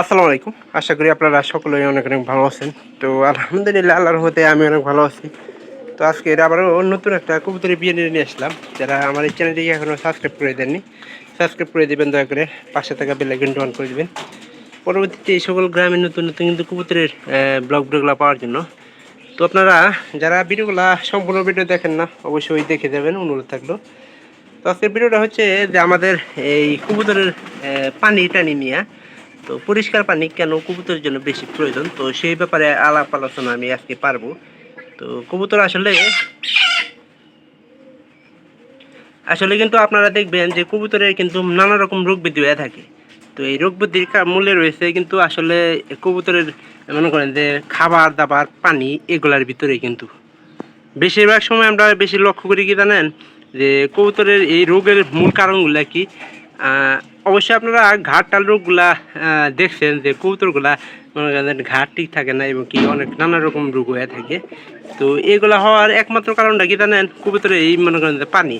আসসালামু আলাইকুম। আশা করি আপনারা সকলেই অনেক অনেক ভালো আছেন। তো আলহামদুলিল্লাহ আল্লাহর হতে আমি অনেক ভালো আছি। তো আজকে আবারও নতুন একটা কবুতরের বিয়ে নিয়ে আসলাম। যারা আমার এই চ্যানেলটিকে এখনও সাবস্ক্রাইব করে দেননি সাবস্ক্রাইব করে দেবেন, দয়া করে পাশে থাকা বেলাইকনটি অন করে দেবেন। পরবর্তীতে এই সকল গ্রামে নতুন নতুন কিন্তু কবুতরের ব্লগ ভিডিওগুলো পাওয়ার জন্য। তো আপনারা যারা ভিডিওগুলো সম্পূর্ণ ভিডিও দেখেন না, অবশ্যই দেখে যাবেন, অনুরোধ থাকল। তো আজকের ভিডিওটা হচ্ছে যে আমাদের এই কবুতরের পানি টানি নিয়ে তো পরিষ্কার পানি কেন কবুতরের জন্য বেশি প্রয়োজন? তো সেই ব্যাপারে আলাপ আলোচনা আমি আজকে পারব। তো কবুতর আসলে আসলে কিন্তু আপনারা দেখবেন যে কবুতরের কিন্তু নানা রকম রোগ ব্যাধি হয়ে থাকে। তো এই রোগ ব্যাধির মূলে রয়েছে কিন্তু আসলে কবুতরের মনে করেন যে খাবার, দাবার, পানি এগুলার ভিতরে কিন্তু। বেশিরভাগ সময় আমরা বেশি লক্ষ্য করি কি জানেন? যে কবুতরের এই রোগের মূল কারণগুলো কি? অবশ্যই আপনারা ঘাট রোগগুলা দেখছেন যে কবুতরগুলা, মনে করেন ঘাট ঠিক থাকে না এবং কি অনেক নানা রকম রোগ হয়ে থাকে। তো এগুলা হওয়ার একমাত্র কারণটা কি জানেন? কবুতরের এই মনে করেন যে পানি।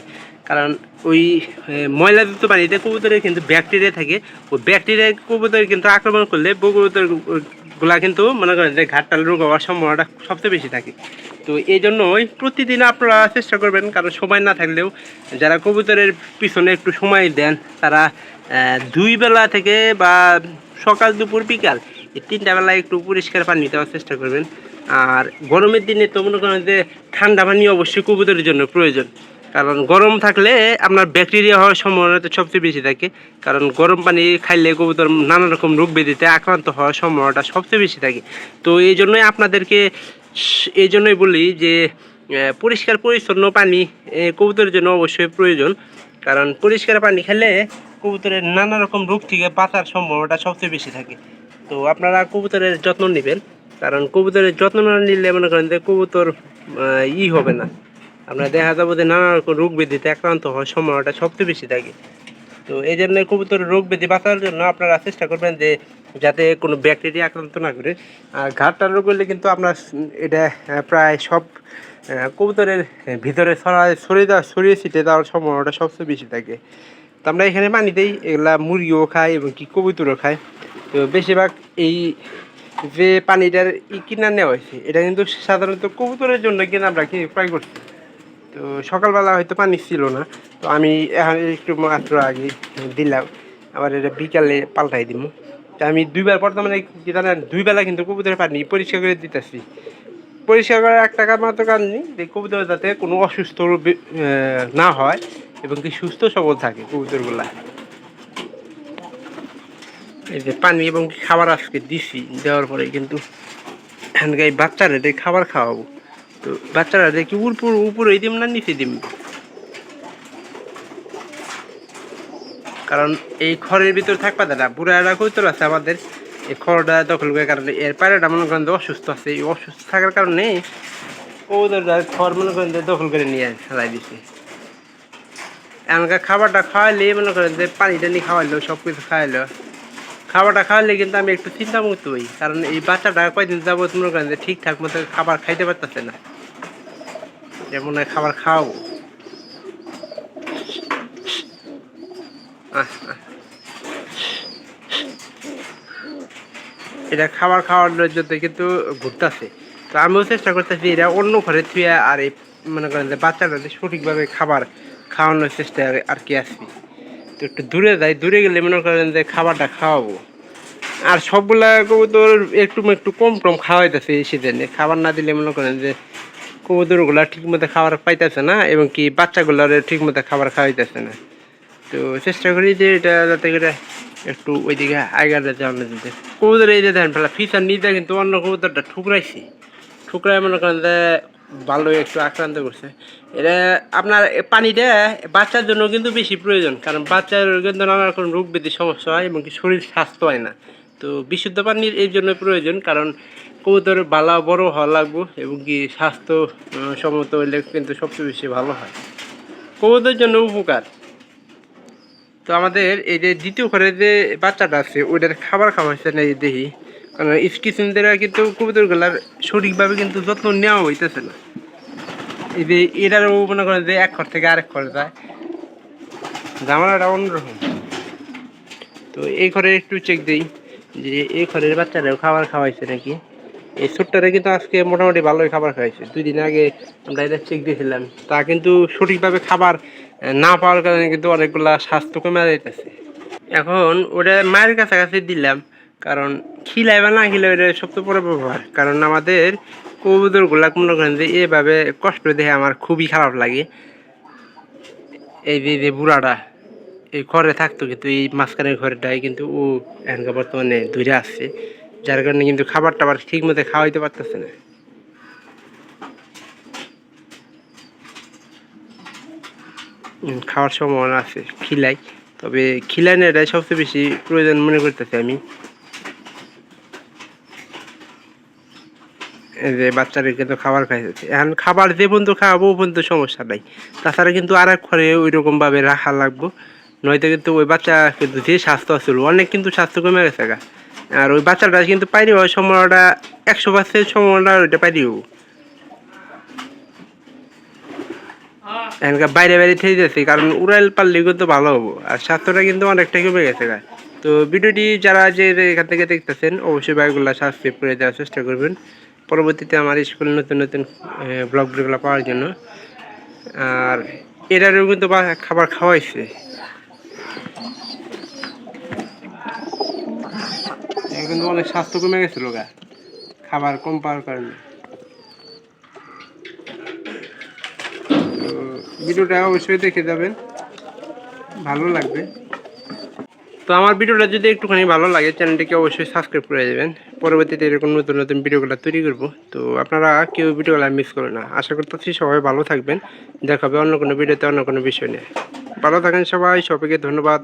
কারণ ওই ময়লাযুক্ত পানিতে কবুতরের কিন্তু ব্যাকটেরিয়া থাকে। ওই ব্যাকটেরিয়া কবুতর কিন্তু আক্রমণ করলে কবুতরগুলা কিন্তু মনে করেন যে ঘাটটাল রোগ হওয়ার সম্ভাবনাটা সবচেয়ে বেশি থাকে। তো এই জন্যই প্রতিদিন আপনারা চেষ্টা করবেন, কারণ সময় না থাকলেও যারা কবুতরের পিছনে একটু সময় দেন, তারা দুই বেলা থেকে বা সকাল, দুপুর, বিকাল এই তিনটা বেলায় একটু পরিষ্কার পানি দেওয়ার চেষ্টা করবেন। আর গরমের দিনে তো মনে করেন যে ঠান্ডা পানি অবশ্যই কবুতরের জন্য প্রয়োজন। কারণ গরম থাকলে আপনার ব্যাকটেরিয়া হওয়ার সম্ভাবনা তো সবচেয়ে বেশি থাকে। কারণ গরম পানি খাইলে কবুতর নানা রকম রোগ ব্যাধিতে আক্রান্ত হওয়ার সম্ভাবনাটা সবচেয়ে বেশি থাকে। তো এই জন্যই আপনাদেরকে এই জন্যই বলি যে পরিষ্কার পরিচ্ছন্ন পানি কবুতরের জন্য অবশ্যই প্রয়োজন। কারণ পরিষ্কার পানি খেলে কবুতরের নানা রকম রোগ থেকে বাঁচার সম্ভাবনাটা সবচেয়ে বেশি থাকে। তো আপনারা কবুতরের যত্ন নেবেন। কারণ কবুতরের যত্ন না নিলে মনে করেন যে কবুতর ই হবে না। আপনার দেখা যাব যে নানা রকম রোগ ব্যাধিতে আক্রান্ত হওয়ার সম্ভাবনাটা সবচেয়ে বেশি থাকে। তো এই জন্য কবুতর রোগ ব্যাধি বাঁচার জন্য আপনারা চেষ্টা করবেন যে যাতে কোনো ব্যাকটেরিয়া আক্রান্ত না করে। আর ঘাটটা রোগ হলে কিন্তু আপনার এটা প্রায় সব কবুতরের ভিতরে ছড়ায় ছড়িয়ে দেওয়া, ছড়িয়ে ছিটে দেওয়ার সম্ভাবনাটা সবচেয়ে বেশি থাকে। তো আমরা এখানে পানি দিই, এগুলা মুরগিও খায় এবং কি কবুতরও খায়। তো বেশিরভাগ এই যে পানিটার কিনা নেওয়া হয়েছে, এটা কিন্তু সাধারণত কবুতরের জন্য কিন্তু আমরা কি ক্রয় করছি। তো সকালবেলা হয়তো পানি ছিল না। তো আমি এখন একটু মাত্র আগে দিলাম। আবার এটা বিকালে পাল্টাই দিব তো আমি দুইবার বর্তমানে কি জানেন, দুই বেলা কিন্তু কবুতরের পানি পরিষ্কার করে দিতেছি। পরিষ্কার করার এক টাকা মাত্র কারণ নেই যে কবুতর যাতে কোনো অসুস্থ না হয় এবং কি সুস্থ সবল থাকে কবুতরগুলা। এই যে পানি এবং খাবার আজকে দিছি, দেওয়ার পরে কিন্তু এখানকার এই বাচ্চারা খাবার খাওয়াবো। তো বাচ্চারা দেখি উপর, উপরে দিম না নিচে দিম? কারণ এই খড়ের ভিতর থাকবা দাদা বুড়ারা কইতর আছে আমাদের। এই খড়টা দখল করে কারণে এর পায়রাটা মনে করেন অসুস্থ আছে। এই অসুস্থ থাকার কারণে ওদের খড় মনে করেন যে দখল করে নিয়ে ফেলাই দিছে। এমনকার খাবারটা খাওয়াইলে মনে করেন যে পানি টানি খাওয়াইলো সব কিছু খাওয়াইলো। খাবারটা খাওয়ালে কিন্তু আমি একটু চিন্তা মুক্ত হই। কারণ এই বাচ্চাটা কয়দিন যাব মনে করেন যে ঠিকঠাক মতো খাবার খাইতে পারতেছে না। যেমন খাবার খাওয়াবো। এটা খাবার খাওয়ার জন্য কিন্তু ঘুরতেছে। তো আমিও চেষ্টা করতেছি এটা অন্য ঘরে থুয়ে আর এই মনে করেন যে বাচ্চাটা সঠিকভাবে খাবার খাওয়ানোর চেষ্টা আর কি আসবি তো একটু দূরে যাই, দূরে গেলে মনে করেন যে খাবারটা খাওয়াবো। আর সবগুলা কবুতর একটু একটু কম কম খাওয়াইতেছে এই সিজনে খাবার না দিলে মনে করেন যে কবুতরগুলা ঠিক মতো খাবার পাইতেছে না এবং কি বাচ্চাগুলার ঠিক মতো খাবার খাওয়াইতেছে না। তো চেষ্টা করি যে এটা যাতে করে একটু ওইদিকে যাওয়ানো যেতে কবুতর এই যে দেখেন, ফেলা ফিচার নিতে কিন্তু অন্য কবুতরটা ঠুকরাইছি। ঠুকরাই মনে করেন যে ভালোই একটু আক্রান্ত করছে। এটা আপনার পানিটা বাচ্চার জন্য কিন্তু বেশি প্রয়োজন, কারণ বাচ্চার কিন্তু নানা রকম রোগ ব্যাধি সমস্যা হয় এবং কি শরীর স্বাস্থ্য হয় না। তো বিশুদ্ধ পানির এই জন্য প্রয়োজন, কারণ কবুতর বালা বড় হওয়া লাগবে এবং কি স্বাস্থ্য সম্মত হইলে কিন্তু সবচেয়ে বেশি ভালো হয়। কবুতরের জন্য উপকার। তো আমাদের এই যে দ্বিতীয় ঘরে যে বাচ্চাটা আছে, ওইটার খাবার খাওয়া হয়েছে না দেখি কারণ স্কিচিনদের কিন্তু কবুতরগুলার সঠিকভাবে কিন্তু যত্ন নেওয়া হইতেছে না। এই যে এটারও মনে করেন যে এক ঘর থেকে আরেক ঘরে যায়। জামালাটা অন্যরকম। তো এই ঘরে একটু চেক দিই যে এই ঘরের বাচ্চারাও খাবার খাওয়াইছে নাকি? এই ছোট্টরা কিন্তু আজকে মোটামুটি ভালোই খাবার খাওয়াইছে দুই দিন আগে আমরা এটা চেক দিয়েছিলাম। তা কিন্তু সঠিকভাবে খাবার না পাওয়ার কারণে কিন্তু অনেকগুলা স্বাস্থ্য কমে যাইতেছে। এখন ওটা মায়ের কাছাকাছি দিলাম। কারণ খিলাই বা না খিলাই ওটা সবচেয়ে বড় ব্যবহার। কারণ আমাদের কবুতরগুলা মনে করেন যে এভাবে কষ্ট দেখে আমার খুবই খারাপ লাগে। এই যে বুড়াটা, এই ঘরে থাকতো কিন্তু, এই মাঝখানের ঘরটাই কিন্তু ও এখনকার বর্তমানে দূরে আসছে যার কারণে কিন্তু খাবার টাবার ঠিক মতো খাওয়াইতে পারতেছে না। খাওয়ার সম্ভাবনা আছে, খিলাই। তবে খিলাই এটাই সবচেয়ে বেশি প্রয়োজন মনে করতেছি আমি। যে বাচ্চারা কিন্তু খাবার খাইতেছে। এখন খাবার যে পর্যন্ত খাওয়াবো, ও পর্যন্ত সমস্যা নাই। তাছাড়া কিন্তু আর এক ঘরে ওই রকম ভাবে রাখা লাগবো। নয়তো কিন্তু ওই বাচ্চা কিন্তু যে স্বাস্থ্য আছিল অনেক কিন্তু স্বাস্থ্য কমে গেছে গা। আর ওই বাচ্চাটা কিন্তু পাইরি হওয়ার সম্ভাবনাটা একশো পার্সেন্ট সম্ভাবনা ওইটা হব এখানকার বাইরে বাইরে থেকে যাচ্ছে কারণ উড়াইল পারলে কিন্তু ভালো হব। আর স্বাস্থ্যটা কিন্তু অনেকটা কমে গেছে গা। তো ভিডিওটি যারা যে এখান থেকে দেখতেছেন, অবশ্যই বাইকগুলো সাবস্ক্রাইব করে দেওয়ার চেষ্টা করবেন। পরবর্তীতে আমার স্কুলে নতুন নতুন ব্লগ ভিডিওগুলো পাওয়ার জন্য। আর এটারও কিন্তু খাবার খাওয়াইছে। কিন্তু অনেক স্বাস্থ্য কমে গেছিল গা খাবার কম পাওয়ার কারণে। ভিডিওটা অবশ্যই দেখে যাবেন। ভালো লাগবে। তো আমার ভিডিওটা যদি একটুখানি ভালো লাগে, চ্যানেলটিকে অবশ্যই সাবস্ক্রাইব করে দেবেন। পরবর্তীতে এরকম নতুন নতুন ভিডিওগুলো তৈরি করব। তো আপনারা কেউ ভিডিওগুলো মিস করবেন না। আশা করতেছি সবাই ভালো থাকবেন। দেখাবে অন্য কোনো ভিডিওতে অন্য কোনো বিষয় নিয়ে। ভালো থাকেন সবাই। সবাইকে ধন্যবাদ।